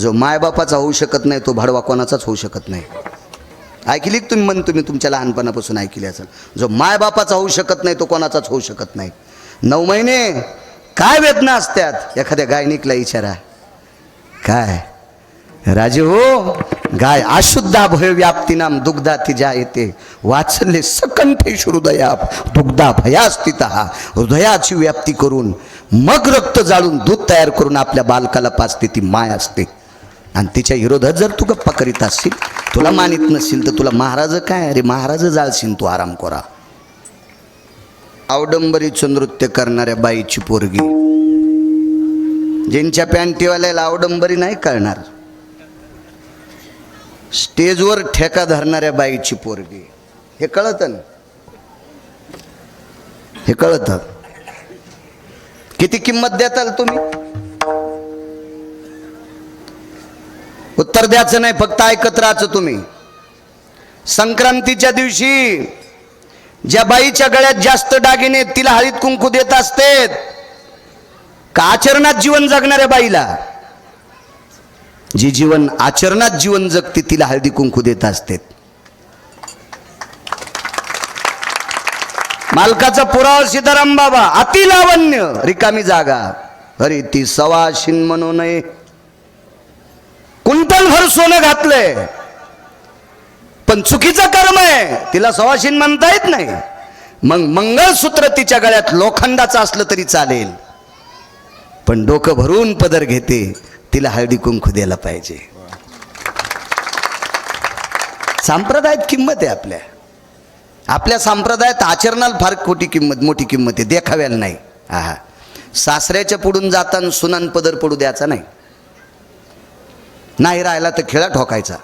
जो मायबापाचा होऊ शकत नाही तो भाडवा कोणाचाच होऊ शकत नाही. ऐकली तुम्ही म्हण तुम्ही तुमच्या लहानपणापासून ऐकली असाल? जो मायबापाचा होऊ शकत नाही तो कोणाचाच होऊ शकत नाही. नऊ महिने काय वेदना असतात? एखाद्या गायनिकला विचारा काय? राजे हो गाय अशुद्धा भय व्याप्ती नाम दुग्धा तिजा येते वाचले सकंठेश हृदया दुग्धा भयास्थित. हृदयाची व्याप्ती करून मग रक्त जाळून दूध तयार करून आपल्या बालकाला पाचते ती माय असते. आणि तिच्या विरोधात जर तू गप्पा करीत असशील तुला मानित नसेल तर तुला महाराज काय? अरे महाराज जाळशील तू आराम कोरा. आवडंबरीचं नृत्य करणाऱ्या बाईची पोरगी. ज्यांच्या पॅन्टीवाल्याला अवडंबरी नाही कळणार. स्टेजवर ठेका धरणाऱ्या बाईची पोरगी. हे कळत ना? हे कळतं. किती किंमत देताल तुम्ही? उत्तर द्यायचं नाही फक्त ऐकत राहायचं तुम्ही. संक्रांतीच्या दिवशी ज्या बाईच्या गळ्यात जास्त डागिने तिला हळीत कुंकू देत असते का आचरणात जीवन जगणाऱ्या बाईला? जी जीवन आचरणात जीवन जगते तिला हळदी कुंकू देत असते मालकाचा पुरावा सीताराम बाबा अतिलावण्य रिकामी जागा. अरे ती सवाशिन म्हणू नये. कुंटल भर सोनं घातलंय. पण चुकीचं कर्म आहे. तिला सवाशीन म्हणता येत नाही. मग मंगळसूत्र तिच्या गळ्यात लोखंडाचं असलं तरी चालेल. पण डोकं भरून पदर घेते तिला हळदी कुंकू द्यायला पाहिजे. संप्रदायात किंमत आहे आपल्या. आपल्या संप्रदायात आचरणाला फार खोटी किंमत मोठी किंमत आहे. देखाव्याला नाही. हा सासऱ्याच्या पुढून जाताना सुनान पदर पडू द्यायचा नाही. नाही राहिला तर खेळा ठोकायचा.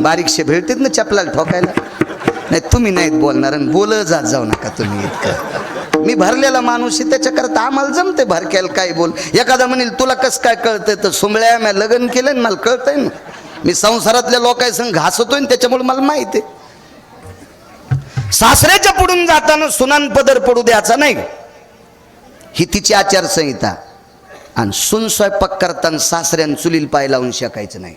बारीकशे भेटतेत ना चपलाला ठोकायला. नाही तुम्ही नाहीत बोलणार आणि बोल जात जाऊ नका तुम्ही इतकं. मी भरलेला माणूस आहे त्याच्याकरता आम्हाला जमते भरक्याला काय बोल. एखादा म्हणेल तुला कसं काय कळतंय? तर सुंबळ्या मी लग्न केलं आणि मला कळतंय ना. मी संसारातल्या लोकांसंग घासतोय ना त्याच्यामुळे मला माहिती आहे. सासऱ्याच्या पुढून जाताना सुनान पदर पडू द्यायचा नाही. ही तिची आचारसंहिता. आणि सुन स्वयंपाक करताना सासऱ्यानं चुलील पाय लावून शेकायचं नाही.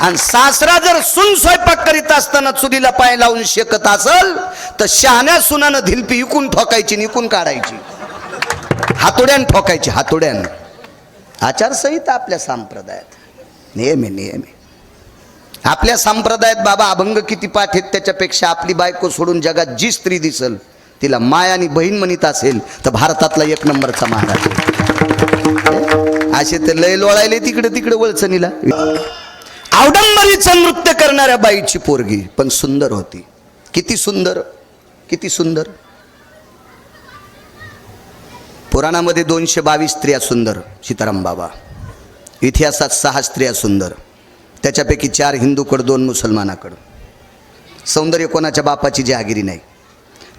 आणि सासरा जर सुन स्वयंपाक करीत असताना चुलीला पाय लावून शेकत असल तर शहाण्या सुनानं धिलपी इकून ठोकायची आणि इकून काढायची. हातोड्यान ठोकायची हातोड्यान. आचारसंहिता आपल्या संप्रदायात. नियम आहे नियम आहे आपल्या संप्रदायात बाबा अभंग किती पाठ आहेत त्याच्यापेक्षा आपली बायको सोडून जगात जी स्त्री दिसल तिला माय आणि बहीण म्हणत असेल तर भारतातला एक नंबरचा महाराज आहे. असे तर लय लोळायले तिकडे तिकडे वळचणीला. आवडंबरीचं नृत्य करणाऱ्या बाईची पोरगी पण सुंदर होती. किती सुंदर किती सुंदर. पुराणामध्ये दोनशे बावीस स्त्रिया सुंदर सीताराम बाबा. इतिहासात सहा स्त्रिया सुंदर. त्याच्यापैकी चार हिंदूकडं दोन मुसलमानाकडं. सौंदर्य कोणाच्या बापाची जहागिरी नाही.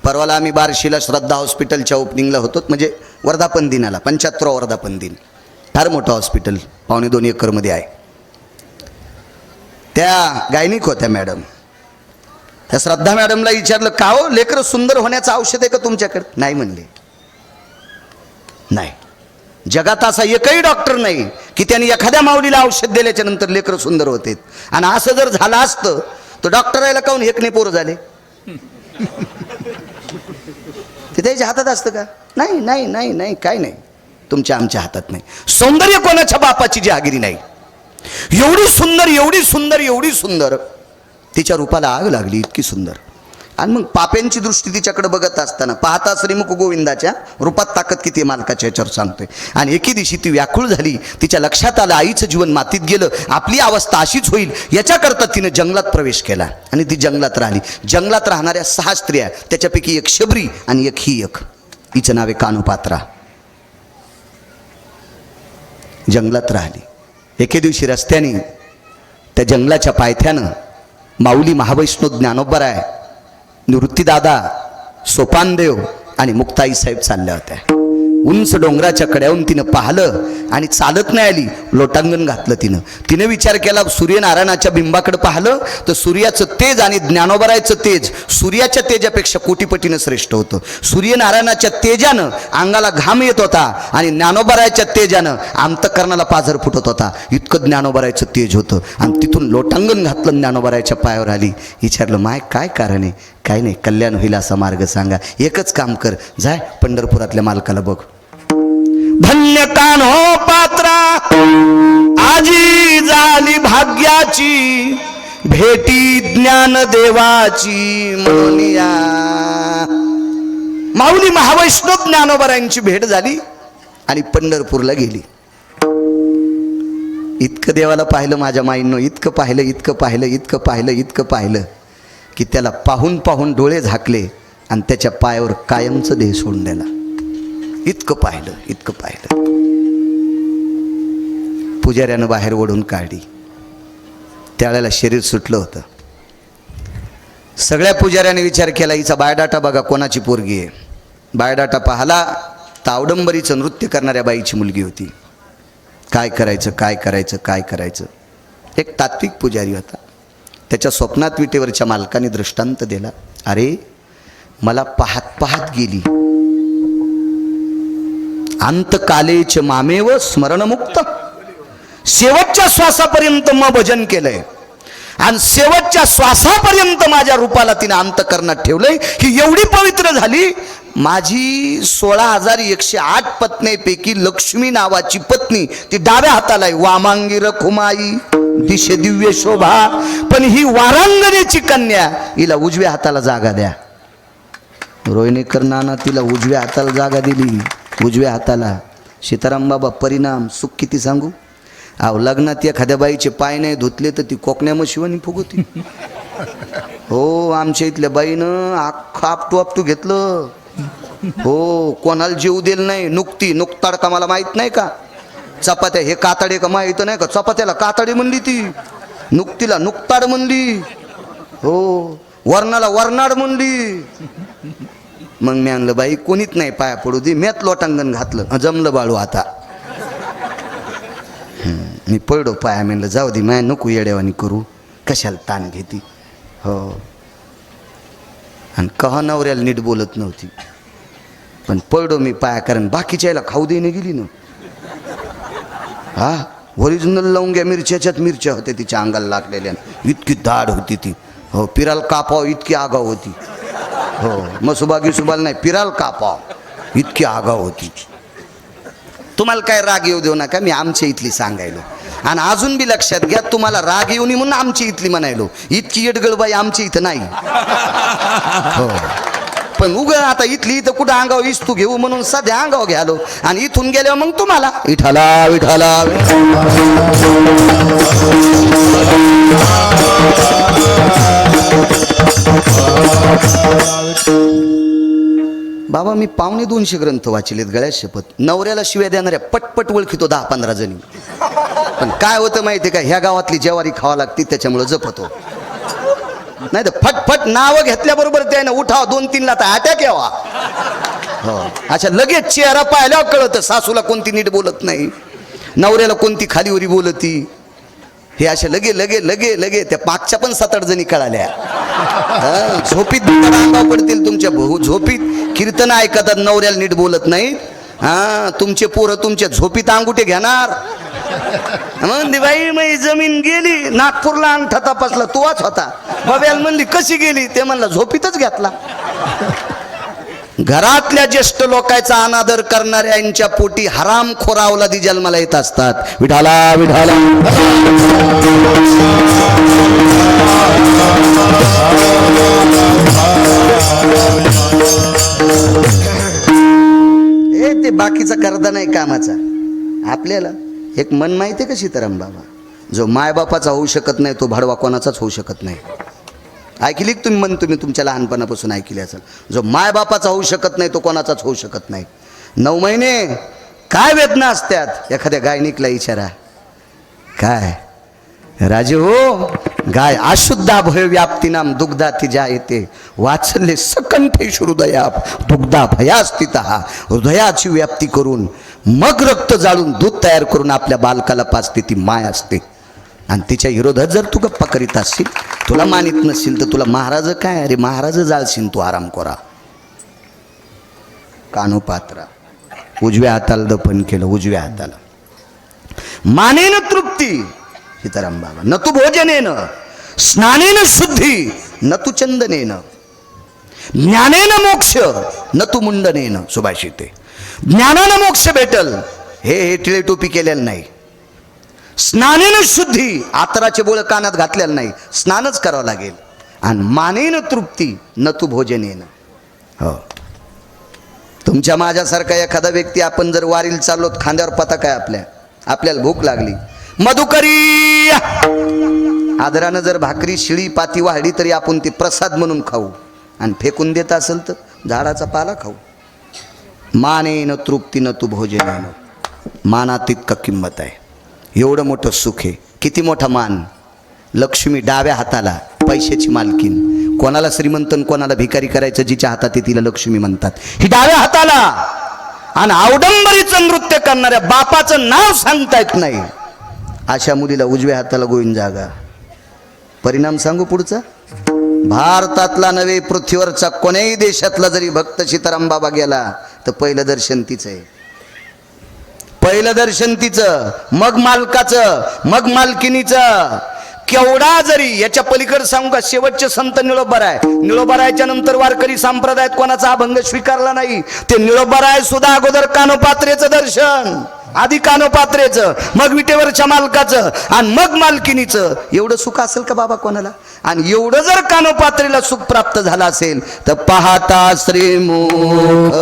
परवाला आम्ही बार्शीला श्रद्धा हॉस्पिटलच्या ओपनिंगला होतो. म्हणजे वर्धापन दिनाला पंच्याहत्तर वर्धापन दिन फार मोठं हॉस्पिटल पावणे दोन एकरमध्ये आहे. त्या गायनिक होत्या मॅडम. त्या श्रद्धा मॅडमला विचारलं का हो लेकरं सुंदर होण्याचं औषध आहे का तुमच्याकडे? नाही म्हणले. नाही. जगात असा एकही डॉक्टर नाही की त्यांनी एखाद्या माऊलीला औषध दिल्याच्या नंतर लेकरं सुंदर होते आणि असं जर झालं असतं तर डॉक्टर यायला काहून एक नाही पोरं झाले? ते त्याच्या हातात असतं का? नाही नाही नाही नाही काय नाही. तुमच्या आमच्या हातात नाही. सौंदर्य कोणाच्या बापाची जहागिरी नाही? एवढी सुंदर एवढी सुंदर एवढी सुंदर. तिच्या रूपाला आग लागली इतकी सुंदर. आणि मग पाप्यांची दृष्टी तिच्याकडे बघत असताना पाहता श्रीमुख गोविंदाच्या रूपात ताकद किती मालकाच्या याच्यावर सांगतोय. आणि एके दिवशी ती व्याकुळ झाली तिच्या लक्षात आलं आईचं जीवन मातीत गेलं आपली अवस्था अशीच होईल याच्याकरता तिनं जंगलात प्रवेश केला. आणि ती जंगलात राहिली. जंगलात राहणाऱ्या सहा स्त्रिया त्याच्यापैकी एक शबरी आणि एक ही एक. हिचं नाव आहे कानुपात्रा. जंगलात राहिली. एके दिवशी रस्त्याने त्या जंगलाच्या पायथ्यानं माऊली महावैष्णव ज्ञानोबराय निवृत्तीदादा सोपानदेव आणि मुक्ताई साहेब चालल्या होत्या. उंच डोंगराच्या कड्याहून तिनं पाहिलं आणि चालत नाही आली. लोटांगण घातलं तिनं. तिनं विचार केला सूर्यनारायणाच्या बिंबाकडे पाहिलं तर सूर्याचं तेज आणि ज्ञानोबरायचं तेज सूर्याच्या तेजापेक्षा कोटीपटीनं श्रेष्ठ होतं. सूर्यनारायणाच्या तेजानं अंगाला घाम येत होता आणि ज्ञानोबरायच्या तेजानं आमतकरणाला पाझर फुटत होता. इतकं ज्ञानोबरायचं तेज होतं. आणि तिथून लोटांगण घातलं ज्ञानोबरायच्या पायावर आली. विचारलं माय काय कारण आहे? काय नाही कल्याण होईल असा मार्ग सांगा. एकच काम कर. जाय पंढरपुरातल्या मालकाला बघ. धन्य कान हो पात्रा. आजी झाली भाग्याची भेटी ज्ञान देवाची म्हणून माऊली महावैष्णव ज्ञानोबरायांची भेट झाली आणि पंढरपूरला गेली. इतकं देवाला पाहिलं माझ्या माईंनो इतकं पाहिलं इतकं पाहिलं इतकं पाहिलं इतकं पाहिलं की त्याला पाहून पाहून डोळे झाकले आणि त्याच्या पायावर कायमचं देह सोडून दिला. इतकं पाहिलं इतकं पाहिलं. पुजाऱ्यानं बाहेर ओढून काढली. त्यावेळेला शरीर सुटलं होतं. सगळ्या पुजाऱ्याने विचार केला हिचा बायोडाटा बघा कोणाची पोरगी आहे. बायोडाटा पाहला तावडंबरीचं नृत्य करणाऱ्या बाईची मुलगी होती. काय करायचं काय करायचं काय करायचं? एक तात्विक पुजारी होता. त्याच्या स्वप्नात विटेवरच्या मालकाने दृष्टांत दिला अरे मला पाहत पाहत गेली. अंतकालेच मामेव स्मरणमुक्त. शेवटच्या श्वासापर्यंत मग भजन केलंय. आणि शेवटच्या श्वासापर्यंत माझ्या रूपाला तिने अंतकरणात ठेवलंय. ही एवढी पवित्र झाली माझी सोळा हजार एकशे आठ पत्नीपैकी लक्ष्मी नावाची पत्नी ती डाव्या हाताला आहे. वामांगी खुमाई दिशे दिव्य शोभा. पण ही वारांगणेची कन्या हिला उजव्या हाताला जागा द्या. रोहिणीकर नाना तिला उजव्या हाताला जागा दिली. उजव्या हाताला सीताराम बाबा परिणाम सुख किती सांगू? अहो लग्नात एखाद्या बाईचे पाय नाही धुतले तर ती कोकण्या शिवानी फुगवती. हो आमच्या इथल्या बाईनं आख आपटू आपटू घेतलं. हो कोणाला जीव दिल नाही नुकती नुकताड का मला माहीत नाही का? चपात्या हे कातडे का माहीत नाही का? चपात्याला कातडी म्हणली ती. नुकतीला नुकताड म्हणली. हो वर्णाला वर्नाड म्हणली. मग मी आणलं बाई कोणीच नाही पाया पडू दे. म्यात लोटांगण घातलं. जमलं बाळू आता. मी पडलो पाया. म्हणलं जाऊ दे माय नको येड्यावानी करू. कशाला ताण घेती? हो. आणि कहा नवऱ्याला नीट बोलत नव्हती. पण पडलो मी पाया कारण बाकीच्या याला खाऊ देणे गेली ना. हा? ओरिजिनल लवंग्या मिरच्याच्यात मिरच्या होत्या तिच्या अंगाला लागलेल्या. इतकी दाढ होती ती. हो पिराल कापाव इतकी आगाव होती. हो. सुभागी सुभाल नाही पिराल कापाव इतकी आगाव होती. तुम्हाला काय राग येऊ देऊ नका मी आमच्या इथली सांगायलो. आणि अजून बी लक्षात घ्या तुम्हाला राग येऊ नये म्हणून आमची इथली म्हणायलो. इतकी येडगळबाई आमची इथं नाही. हो. पण उग आता इथली इथं कुठं अंगाव इस्तू घेऊ म्हणून सध्या अंगाव घ्यालो. आणि इथून गेल्यावर मग तुम्हाला विठाला विठाला. बाबा मी पावणे दोनशे ग्रंथ वाचलेत गळ्यात शपथ. नवऱ्याला शिव्या देणाऱ्या पटपट ओळखितो दहा पंधरा जणी. पण काय होतं माहिती का? ह्या गावातली ज्वारी खावा लागते त्याच्यामुळं जपतो. नाही तर फटफट नावं घेतल्याबरोबर त्यानं उठाव दोन तीनला तर अटॅक यावा. हो. अच्छा लगेच चेहरा पाहिल्यावर कळतं सासूला कोणती नीट बोलत नाही. नवऱ्याला कोणती खाली उरी बोलती. हे अशा लगे लगे लगे लगे त्या मागच्या पण सात आठ जणी कळाल्या. झोपीत बिकट पडतील तुमच्या भाऊ. झोपीत कीर्तन ऐकतात नवऱ्याला नीट बोलत नाहीत. हा तुमचे पोरं तुमच्या झोपीत अंगुठे घेणार. म्हणली बाई मी जमीन गेली नागपूरला अंगठा तपासला तोच होता. बब्याला म्हणली कशी गेली? ते म्हणला झोपीतच घेतला. घरातल्या ज्येष्ठ लोकांचा अनादर करणाऱ्यांच्या पोटी हराम खोरावलादी जन्माला येत असतात. विठाला विठाला. हे ते बाकीचा करदा नाही कामाचा. आपल्याला एक मन माहिती आहे का सीताराम बाबा? जो मायबापाचा होऊ शकत नाही तो भाडवा कोणाचाच होऊ शकत नाही. ऐकली तुम्ही? मन तुम्ही तुमच्या लहानपणापासून ऐकली असाल. जो मायबापाचा होऊ शकत नाही तो कोणाचाच होऊ शकत नाही. नऊ महिने काय वेदना असतात एखाद्या गायनिकला इचारा काय? राजे हो गाय अशुद्धा भय व्याप्ती नाम दुग्धा तिजा येते वाचले सकंठेश हृदया दुग्धा भयास्थित हृदयाची व्याप्ती करून मग रक्त जाळून दूध तयार करून आपल्या बालकाला पाचते ती माय असते. आणि तिच्या विरोधात जर तू गप्पा करीत असशील तुला मानित नसशील तर तुला महाराज काय? अरे महाराज जाळशील तू आराम करा. कानोपात्रा उजव्या हाताला दफन केलं उजव्या हाताला. मानेन तृप्ती सीताराम बाबा न तू भोजनेन स्नानेन शुद्धी न तू चंदनेन ज्ञानेन मोक्ष न तू मुंडनेन सुभाषिते. ज्ञानानं मोक्ष भेटल हे हे टिळे टोपी केलेलं नाही. स्नानेन शुद्धी. आतराचे बोळ कानात घातलेलं नाही स्नानच करावं लागेल. आणि मानेन तृप्ती न तू भोजनेन. हो. तुमच्या माझ्यासारखा एखादा व्यक्ती आपण जर वारील चाललो खांद्यावर पता आहे आपल्या आपल्याला भूक लागली. मधुकरी! आदरानं जर भाकरी शिळी पाती वाढली तरी आपण ती प्रसाद म्हणून खाऊ. आणि फेकून देत असेल तर झाडाचा पाला खाऊ. मानेन तृप्तीनं तू भोजन मानात तितकं किंमत आहे. एवढं मोठं सुख आहे. किती मोठा मान? लक्ष्मी डाव्या हाताला पैशाची मालकीन. कोणाला श्रीमंत कोणाला भिकारी करायचं जिच्या हातात आहे तिला लक्ष्मी म्हणतात. ही डाव्या हाताला. आणि आवडंबरीचं नृत्य करणाऱ्या बापाचं नाव सांगता येत नाही. अशा मुलीला उजव्या हाताला गोविंद जागा. परिणाम सांगू पुढचा? भारतातला नव्हे पृथ्वीवरचा कोण्याही देशातला जरी भक्त सीताराम बाबा गेला तर पहिलं दर्शन तिचं आहे. पहिलं दर्शन तिचं मग मालकाचं मग मालकिनीचं. केवढा जरी याच्या पलीकडे सांगू का शेवटचे संत निळोबराय. निळोबरायच्या नंतर वारकरी संप्रदायात कोणाचा अभंग स्वीकारला नाही. ते निळोबराय सुद्धा अगोदर कानोपात्रेचं दर्शन. आधी कानोपात्रेचं मग विटेवरच्या मालकाचं आणि मग मालकिनीचं. एवढं सुख असेल का बाबा कोणाला? आणि एवढं जर कानोपात्रेला सुख प्राप्त झालं असेल तर पाहता श्रीमुख.